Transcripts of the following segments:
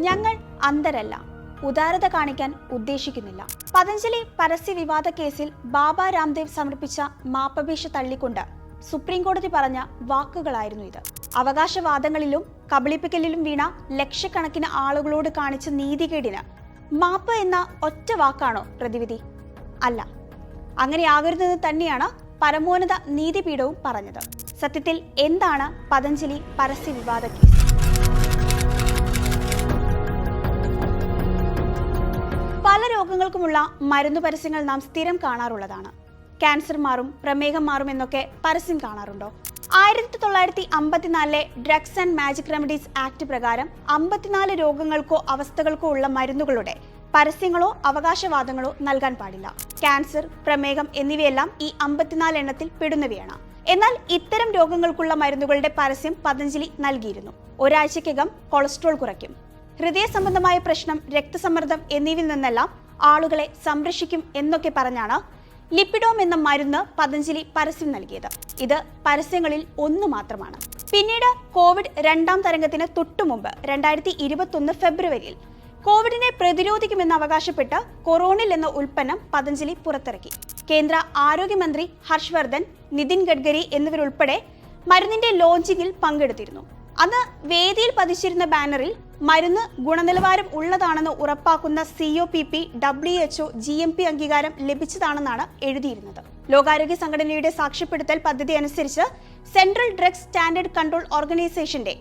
ഞങ്ങൾ അന്തരല്ല ഉദാരത കാണിക്കാൻ ഉദ്ദേശിക്കുന്നില്ല. പതഞ്ജലി പരസ്യ വിവാദ കേസിൽ ബാബ രാംദേവ് സമർപ്പിച്ച മാപ്പപേക്ഷ തള്ളിക്കൊണ്ട് സുപ്രീംകോടതി പറഞ്ഞ വാക്കുകളായിരുന്നു ഇത്. അവകാശവാദങ്ങളിലും കബളിപ്പിക്കലിലും വീണ ലക്ഷക്കണക്കിന് ആളുകളോട് കാണിച്ച നീതികേടിന് മാപ്പ് എന്ന ഒറ്റ വാക്കാണോ പ്രതിവിധി? അല്ല. അങ്ങനെയാകരുതെന്ന് തന്നെയാണ് പരമോന്നത നീതിപീഠവും പറഞ്ഞത്. സത്യത്തിൽ എന്താണ് പതഞ്ജലി പരസ്യ വിവാദ കേസ്? രോഗങ്ങൾക്കുമുള്ള മരുന്ന് പരസ്യങ്ങൾ നാം സ്ഥിരം കാണാറുള്ളതാണ്. ക്യാൻസർ മാറും പ്രമേഹം മാറും എന്നൊക്കെ പരസ്യം കാണാറുണ്ടോ? ആയിരത്തി തൊള്ളായിരത്തി അമ്പത്തിനാലിലെ drugs and magic remedies act പ്രകാരം അമ്പത്തിനാല് രോഗങ്ങൾക്കോ അവസ്ഥകൾക്കോ ഉള്ള മരുന്നുകളുടെ പരസ്യങ്ങളോ അവകാശവാദങ്ങളോ നൽകാൻ പാടില്ല. ക്യാൻസർ പ്രമേഹം എന്നിവയെല്ലാം ഈ അമ്പത്തിനാല് എണ്ണത്തിൽ പെടുന്നവയാണ്. എന്നാൽ ഇത്തരം രോഗങ്ങൾക്കുള്ള മരുന്നുകളുടെ പരസ്യം പതഞ്ജലി നൽകിയിരുന്നു. ഒരാഴ്ചക്കകം കൊളസ്ട്രോൾ കുറയ്ക്കും. ഹൃദയ സംബന്ധമായ പ്രശ്നം രക്തസമ്മർദ്ദം എന്നിവയിൽ നിന്നെല്ലാം ആളുകളെ സംരക്ഷിക്കും എന്നൊക്കെ പറഞ്ഞാണ് ലിപ്പിഡോം എന്ന മരുന്ന് പതഞ്ജലി പരസ്യം നൽകിയത്. ഇത് പരസ്യങ്ങളിൽ ഒന്ന് മാത്രമാണ്. പിന്നീട് കോവിഡ് രണ്ടാം തരംഗത്തിന് തൊട്ടുമുമ്പ് രണ്ടായിരത്തി ഇരുപത്തൊന്ന് ഫെബ്രുവരിയിൽ കോവിഡിനെ പ്രതിരോധിക്കുമെന്ന് അവകാശപ്പെട്ട് കൊറോണിൽ എന്ന ഉൽപ്പന്നം പതഞ്ജലി പുറത്തിറക്കി. കേന്ദ്ര ആരോഗ്യമന്ത്രി ഹർഷ് വർദ്ധൻ നിതിൻ ഗഡ്കരി എന്നിവരുൾപ്പെടെ മരുന്നിന്റെ ലോഞ്ചിങ്ങിൽ പങ്കെടുത്തിരുന്നു. അന്ന് വേദിയിൽ പതിച്ചിരുന്ന ബാനറിൽ മരുന്ന് ഗുണനിലവാരം ഉള്ളതാണെന്ന് ഉറപ്പാക്കുന്ന C O P P W G M P അംഗീകാരം ലഭിച്ചതാണെന്നാണ് എഴുതിയിരുന്നത്. ലോകാരോഗ്യ സംഘടനയുടെ സാക്ഷ്യപ്പെടുത്തൽ പദ്ധതി അനുസരിച്ച് സെൻട്രൽ ഡ്രഗ്സ് സ്റ്റാൻഡേർഡ് കൺട്രോൾ ഓർഗനൈസേഷന്റെ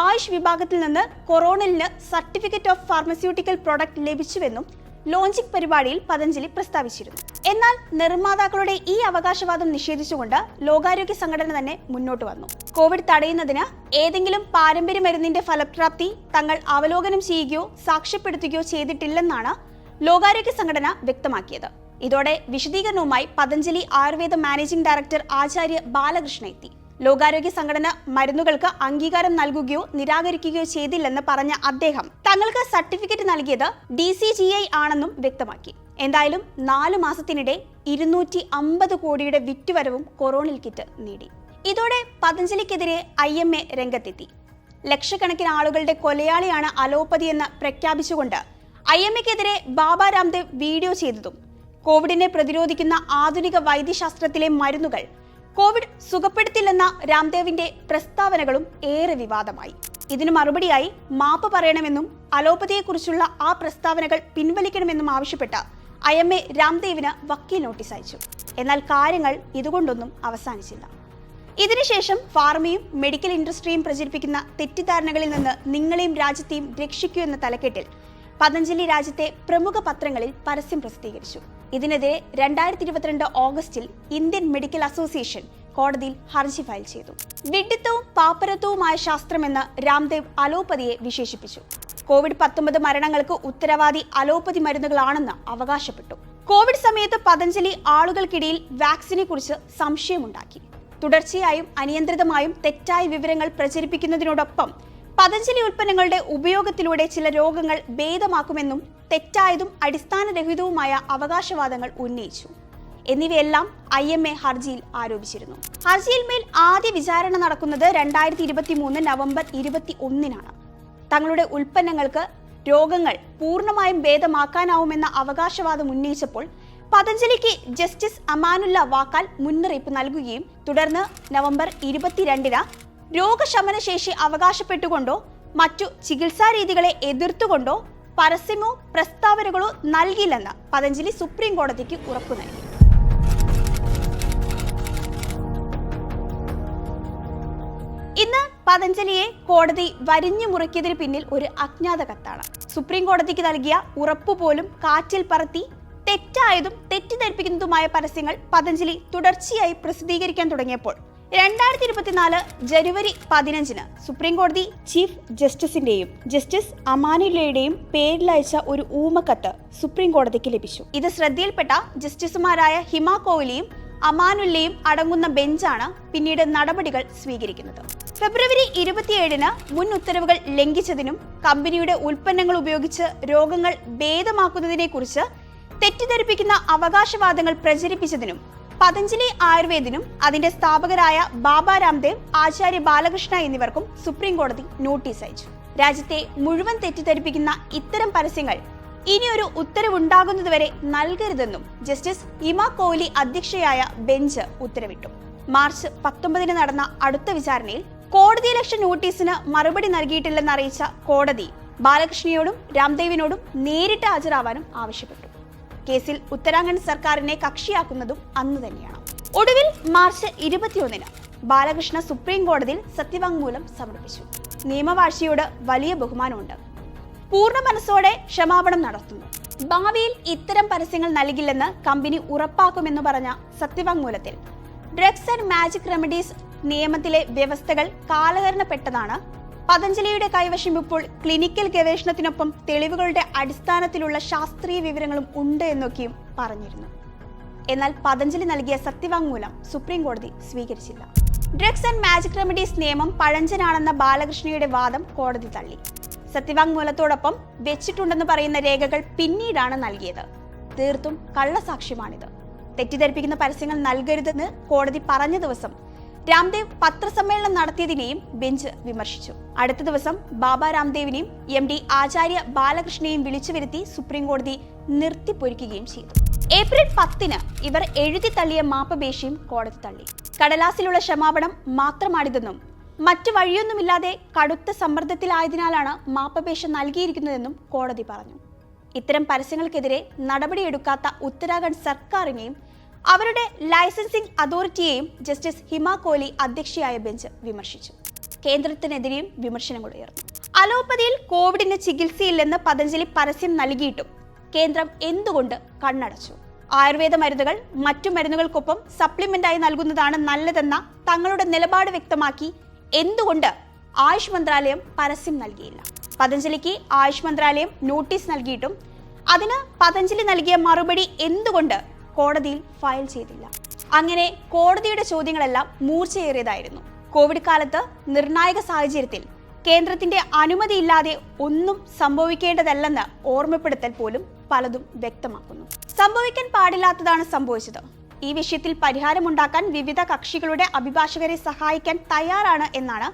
ആയുഷ് വിഭാഗത്തിൽ നിന്ന് കൊറോണലിന് സർട്ടിഫിക്കറ്റ് ഓഫ് ഫാർമസ്യൂട്ടിക്കൽ പ്രൊഡക്റ്റ് ലഭിച്ചുവെന്നും ലോഞ്ചിങ് പരിപാടിയിൽ പതഞ്ജലി പ്രസ്താവിച്ചിരുന്നു. എന്നാൽ നിർമ്മാതാക്കളുടെ ഈ അവകാശവാദം നിഷേധിച്ചുകൊണ്ട് ലോകാരോഗ്യ സംഘടന തന്നെ മുന്നോട്ട് വന്നു. കോവിഡ് തടയുന്നതിന് ഏതെങ്കിലും പാരമ്പര്യ മരുന്നിന്റെ ഫലപ്രാപ്തി തങ്ങൾ അവലോകനം ചെയ്യുകയോ സാക്ഷ്യപ്പെടുത്തുകയോ ചെയ്തിട്ടില്ലെന്നാണ് ലോകാരോഗ്യ സംഘടന വ്യക്തമാക്കിയത്. ഇതോടെ വിശദീകരണവുമായി പതഞ്ജലി ആയുർവേദ മാനേജിംഗ് ഡയറക്ടർ ആചാര്യ ബാലകൃഷ്ണ എത്തി. ലോകാരോഗ്യ സംഘടന മരുന്നുകൾക്ക് അംഗീകാരം നൽകുകയോ നിരാകരിക്കുകയോ ചെയ്തില്ലെന്ന് പറഞ്ഞ അദ്ദേഹം തങ്ങൾക്ക് സർട്ടിഫിക്കറ്റ് നൽകിയത് ഡി സി ജി ഐ ആണെന്നും വ്യക്തമാക്കി. എന്തായാലും നാലു മാസത്തിനിടെ ഇരുന്നൂറ്റി അമ്പത് കോടിയുടെ വിറ്റുവരവും കൊറോണിൽ കിറ്റ് നേടി. ഇതോടെ പതഞ്ജലിക്കെതിരെ ഐ എം എ രംഗത്തെത്തി. ലക്ഷക്കണക്കിന് ആളുകളുടെ കൊലയാളിയാണ് അലോപ്പതി എന്ന് പ്രഖ്യാപിച്ചുകൊണ്ട് ഐ എം എക്കെതിരെ ബാബ രാംദേവ് വീഡിയോ ചെയ്തതും കോവിഡിനെ പ്രതിരോധിക്കുന്ന ആധുനിക വൈദ്യശാസ്ത്രത്തിലെ മരുന്നുകൾ കോവിഡ് സുഖപ്പെടുത്തില്ലെന്ന രാംദേവിന്റെ പ്രസ്താവനകളും ഏറെ വിവാദമായി. ഇതിനു മറുപടിയായി മാപ്പ് പറയണമെന്നും അലോപ്പതിയെക്കുറിച്ചുള്ള ആ പ്രസ്താവനകൾ പിൻവലിക്കണമെന്നും ആവശ്യപ്പെട്ട് ഐ എം എ രാംദേവിന് വക്കീൽ നോട്ടീസ് അയച്ചു. എന്നാൽ കാര്യങ്ങൾ ഇതുകൊണ്ടൊന്നും അവസാനിച്ചില്ല. ഇതിനുശേഷം ഫാർമയും മെഡിക്കൽ ഇൻഡസ്ട്രിയും പ്രചരിപ്പിക്കുന്ന തെറ്റിദ്ധാരണകളിൽ നിന്ന് നിങ്ങളെയും രാജ്യത്തെയും രക്ഷിക്കൂ എന്ന തലക്കെട്ടിൽ പതഞ്ജലി രാജ്യത്തെ പ്രമുഖ പത്രങ്ങളിൽ പരസ്യം പ്രസിദ്ധീകരിച്ചു. ഇതിനെതിരെ രണ്ടായിരത്തി ഇരുപത്തിരണ്ട് ഓഗസ്റ്റിൽ ഇന്ത്യൻ മെഡിക്കൽ അസോസിയേഷൻ കോടതിയിൽ ഹർജി ഫയൽ ചെയ്തു. വിഡിത്തവും പാപ്പരത്വവുമായ ശാസ്ത്രമെന്ന് രാംദേവ് അലോപ്പതിയെ വിശേഷിപ്പിച്ചു. കോവിഡ് പത്തൊമ്പത് മരണങ്ങൾക്ക് ഉത്തരവാദി അലോപ്പതി മരുന്നുകളാണെന്ന് അവകാശപ്പെട്ടു. കോവിഡ് സമയത്ത് പതഞ്ജലി ആളുകൾക്കിടയിൽ വാക്സിനെ കുറിച്ച് സംശയമുണ്ടാക്കി. തുടർച്ചയായും അനിയന്ത്രിതമായും തെറ്റായ വിവരങ്ങൾ പ്രചരിപ്പിക്കുന്നതിനോടൊപ്പം പതഞ്ജലി ഉൽപ്പന്നങ്ങളുടെ ഉപയോഗത്തിലൂടെ ചില രോഗങ്ങൾ ഭേദമാക്കുമെന്നും തെറ്റായതും അടിസ്ഥാനരഹിതവുമായ അവകാശവാദങ്ങൾ ഉന്നയിച്ചു. എന്നിവയെല്ലാം ഐ എം എ ഹർജിയിൽ ആരോപിച്ചിരുന്നു. ഹർജിയിൽ മേൽ ആദ്യ വിചാരണ നടക്കുന്നത് രണ്ടായിരത്തി ഇരുപത്തി മൂന്ന് നവംബർ ഇരുപത്തി ഒന്നിനാണ് തങ്ങളുടെ ഉൽപ്പന്നങ്ങൾക്ക് രോഗങ്ങൾ പൂർണമായും ഭേദമാക്കാനാവുമെന്ന അവകാശവാദം ഉന്നയിച്ചപ്പോൾ പതഞ്ജലിക്ക് ജസ്റ്റിസ് അമാനുല്ല വാക്കാൽ മുന്നറിയിപ്പ് നൽകുകയും തുടർന്ന് നവംബർ ഇരുപത്തിരണ്ടിന് രോഗശമനശേഷി അവകാശപ്പെട്ടുകൊണ്ടോ മറ്റു ചികിത്സാ രീതികളെ എതിർത്തുകൊണ്ടോ പരസ്യമോ പ്രസ്താവനകളോ നൽകില്ലെന്ന് പതഞ്ജലി സുപ്രീം കോടതിക്ക് ഉറപ്പു നൽകി. ഇന്ന് പതഞ്ജലിയെ കോടതി വരിഞ്ഞു മുറിക്കിയതിന് പിന്നിൽ ഒരു അജ്ഞാത കത്താണ്. സുപ്രീം കോടതിക്ക് നൽകിയ ഉറപ്പു പോലും കാറ്റിൽ പറത്തി തെറ്റായതും തെറ്റിദ്ധരിപ്പിക്കുന്നതുമായ പരസ്യങ്ങൾ പതഞ്ജലി തുടർച്ചയായി പ്രസിദ്ധീകരിക്കാൻ തുടങ്ങിയപ്പോൾ രണ്ടായിരത്തി ഇരുപത്തിനാല് ജനുവരി പതിനഞ്ചിന് സുപ്രീം കോടതി ചീഫ് ജസ്റ്റിസിന്റെയും ജസ്റ്റിസ് അമാനുല്ലയുടെയും പേരിലയച്ച ഒരു ഊമക്കത്ത് സുപ്രീം കോടതിക്ക് ലഭിച്ചു. ഇത് ശ്രദ്ധയിൽപ്പെട്ട ജസ്റ്റിസുമാരായ ഹിമ കോഹ്ലിയും അമാനുല്ലയും അടങ്ങുന്ന ബെഞ്ചാണ് പിന്നീട് നടപടികൾ സ്വീകരിക്കുന്നത്. ഫെബ്രുവരി ഇരുപത്തിയേഴിന് മുൻ ഉത്തരവുകൾ ലംഘിച്ചതിനും കമ്പനിയുടെ ഉൽപ്പന്നങ്ങൾ ഉപയോഗിച്ച് രോഗങ്ങൾ ഭേദമാക്കുന്നതിനെക്കുറിച്ച് തെറ്റിദ്ധരിപ്പിക്കുന്ന അവകാശവാദങ്ങൾ പ്രചരിപ്പിച്ചതിനും പതഞ്ജലി ആയുർവേദിനും അതിന്റെ സ്ഥാപകരായ ബാബ രാംദേവ് ആചാര്യ ബാലകൃഷ്ണ എന്നിവർക്കും സുപ്രീം കോടതി നോട്ടീസ് അയച്ചു. രാജ്യത്തെ മുഴുവൻ തെറ്റിദ്ധരിപ്പിക്കുന്ന ഇത്തരം പരസ്യങ്ങൾ ഇനി ഒരു ഉത്തരവുണ്ടാകുന്നതുവരെ നൽകരുതെന്നും ജസ്റ്റിസ് ഇമ കോഹ്ലി അധ്യക്ഷയായ ബെഞ്ച് ഉത്തരവിട്ടു. മാർച്ച് പത്തൊമ്പതിന് നടന്ന അടുത്ത വിചാരണയിൽ കോടതി ലക്ഷ നോട്ടീസിന് മറുപടി നൽകിയിട്ടില്ലെന്ന് അറിയിച്ച കോടതി ബാലകൃഷ്ണയോടും രാംദേവിനോടും നേരിട്ട് ഹാജരാവാനും ആവശ്യപ്പെട്ടു. കേസിൽ ഉത്തരാഖണ്ഡ് സർക്കാരിനെ കക്ഷിയാക്കുന്നതും അന്ന് തന്നെയാണ്. ഒടുവിൽ മാർച്ച് ഇരുപത്തിയൊന്നിന് ബാലകൃഷ്ണ സുപ്രീം കോടതിയിൽ സത്യവാങ്മൂലം സമർപ്പിച്ചു. നിയമവാഴ്ചയോട് വലിയ ബഹുമാനമുണ്ട്. പൂർണ മനസ്സോടെ ക്ഷമാപണം നടത്തുന്നു. ഭാവിയിൽ ഇത്തരം പരസ്യങ്ങൾ നൽകില്ലെന്ന് കമ്പനി ഉറപ്പാക്കുമെന്ന് പറഞ്ഞ സത്യവാങ്മൂലത്തിൽ. ഡ്രഗ്സ് ആൻഡ് മാജിക് റെമഡീസ് നിയമത്തിലെ വ്യവസ്ഥകൾ കാലഹരണപ്പെട്ടതാണ് പതഞ്ജലിയുടെ കൈവശം ഇപ്പോൾ ക്ലിനിക്കൽ ഗവേഷണത്തിനൊപ്പം തെളിവുകളുടെ അടിസ്ഥാനത്തിലുള്ള ശാസ്ത്രീയ വിവരങ്ങളും ഉണ്ട് എന്നൊക്കെയും പറഞ്ഞിരുന്നു. എന്നാൽ പതഞ്ജലി നൽകിയ സത്യവാങ്മൂലം സുപ്രീം കോടതി സ്വീകരിച്ചില്ല. ഡ്രഗ്സ് ആൻഡ് മാജിക് റെമഡീസ് നിയമം പഴഞ്ചനാണെന്ന ബാലകൃഷ്ണയുടെ വാദം കോടതി തള്ളി. സത്യവാങ്മൂലത്തോടൊപ്പം വെച്ചിട്ടുണ്ടെന്ന് പറയുന്ന രേഖകൾ പിന്നീടാണ് നൽകിയത്. തീർത്തും കള്ളസാക്ഷ്യമാണിത്. തെറ്റിദ്ധരിപ്പിക്കുന്ന പരസ്യങ്ങൾ നൽകരുതെന്ന് കോടതി പറഞ്ഞ ദിവസം രാംദേവ് പത്രസമ്മേളനം നടത്തിയതിനെയും ബെഞ്ച് വിമർശിച്ചു. അടുത്ത ദിവസം ബാബ രാംദേവിനെയും എം ഡി ആചാര്യ ബാലകൃഷ്ണനെയും വിളിച്ചു വരുത്തി സുപ്രീംകോടതി നിർത്തിപ്പൊരിക്കുകയും ചെയ്തു. ഏപ്രിൽ പത്തിന് ഇവർ എഴുതി തള്ളിയ മാപ്പപേക്ഷയും കോടതി തള്ളി. കടലാസിലുള്ള ക്ഷമാപണം മാത്രമാണിതെന്നും മറ്റു വഴിയൊന്നുമില്ലാതെ കടുത്ത സമ്മർദ്ദത്തിലായതിനാലാണ് മാപ്പപേക്ഷ നൽകിയിരിക്കുന്നതെന്നും കോടതി പറഞ്ഞു. ഇത്തരം പരസ്യങ്ങൾക്കെതിരെ നടപടിയെടുക്കാത്ത ഉത്തരാഖണ്ഡ് സർക്കാരിനെയും അവരുടെ ലൈസൻസിംഗ് അതോറിറ്റിയെയും ജസ്റ്റിസ് ഹിമ കോഹ്ലി അധ്യക്ഷയായ ബെഞ്ച് വിമർശിച്ചു. കേന്ദ്രത്തിനെതിരെയും വിമർശനങ്ങൾ ഉയർന്നു. അലോപ്പതിയിൽ കോവിഡിന് ചികിത്സയില്ലെന്ന് പതഞ്ജലി പരസ്യം നൽകിയിട്ടും കേന്ദ്രം എന്തുകൊണ്ട് കണ്ണടച്ചു? ആയുർവേദ മരുന്നുകൾ മറ്റു മരുന്നുകൾക്കൊപ്പം സപ്ലിമെന്റായി നൽകുന്നതാണ് നല്ലതെന്ന തങ്ങളുടെ നിലപാട് വ്യക്തമാക്കി എന്തുകൊണ്ട് ആയുഷ് മന്ത്രാലയം പരസ്യം നൽകിയില്ല? പതഞ്ജലിക്ക് ആയുഷ് മന്ത്രാലയം നോട്ടീസ് നൽകിയിട്ടും അതിന് പതഞ്ജലി നൽകിയ മറുപടി എന്തുകൊണ്ട് കോടതിയിൽ ഫയൽ ചെയ്തില്ല. അങ്ങനെ കോടതിയുടെ ചോദ്യങ്ങളെല്ലാം മൂർച്ചയേറിയതായിരുന്നു. കോവിഡ് കാലത്ത് നിർണായക സാഹചര്യത്തിൽ കേന്ദ്രത്തിന്റെ അനുമതിയില്ലാതെ ഒന്നും സംഭവിക്കേണ്ടതല്ലെന്ന് ഓർമ്മപ്പെടുത്തൽ പോലും പലതും വ്യക്തമാക്കുന്നു. സംഭവിക്കാൻ പാടില്ലാത്തതാണ് സംഭവിച്ചത്. ഈ വിഷയത്തിൽ പരിഹാരമുണ്ടാക്കാൻ വിവിധ കക്ഷികളുടെ അഭിഭാഷകരെ സഹായിക്കാൻ തയ്യാറാണ് എന്നാണ്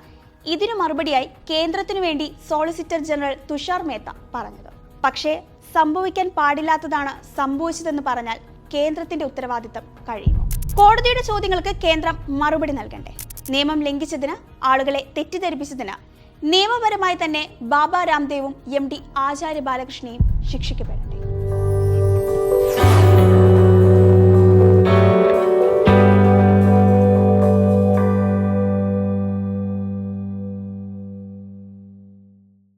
ഇതിനു മറുപടിയായി കേന്ദ്രത്തിനു വേണ്ടി സോളിസിറ്റർ ജനറൽ തുഷാർ മേത്ത പറഞ്ഞത്. പക്ഷേ സംഭവിക്കാൻ പാടില്ലാത്തതാണ് സംഭവിച്ചതെന്ന് പറഞ്ഞാൽ കേന്ദ്രത്തിന്റെ ഉത്തരവാദിത്തം കഴിയുമോ? കോടതിയുടെ ചോദ്യങ്ങൾക്ക് കേന്ദ്രം മറുപടി നൽകണ്ടേ? നിയമം ലംഘിച്ചതിന് ആളുകളെ തെറ്റിദ്ധരിപ്പിച്ചതിന് നിയമപരമായി തന്നെ ബാബ രാംദേവും എം ഡി ആചാര്യ ബാലകൃഷ്ണയും ശിക്ഷിക്കപ്പെടും.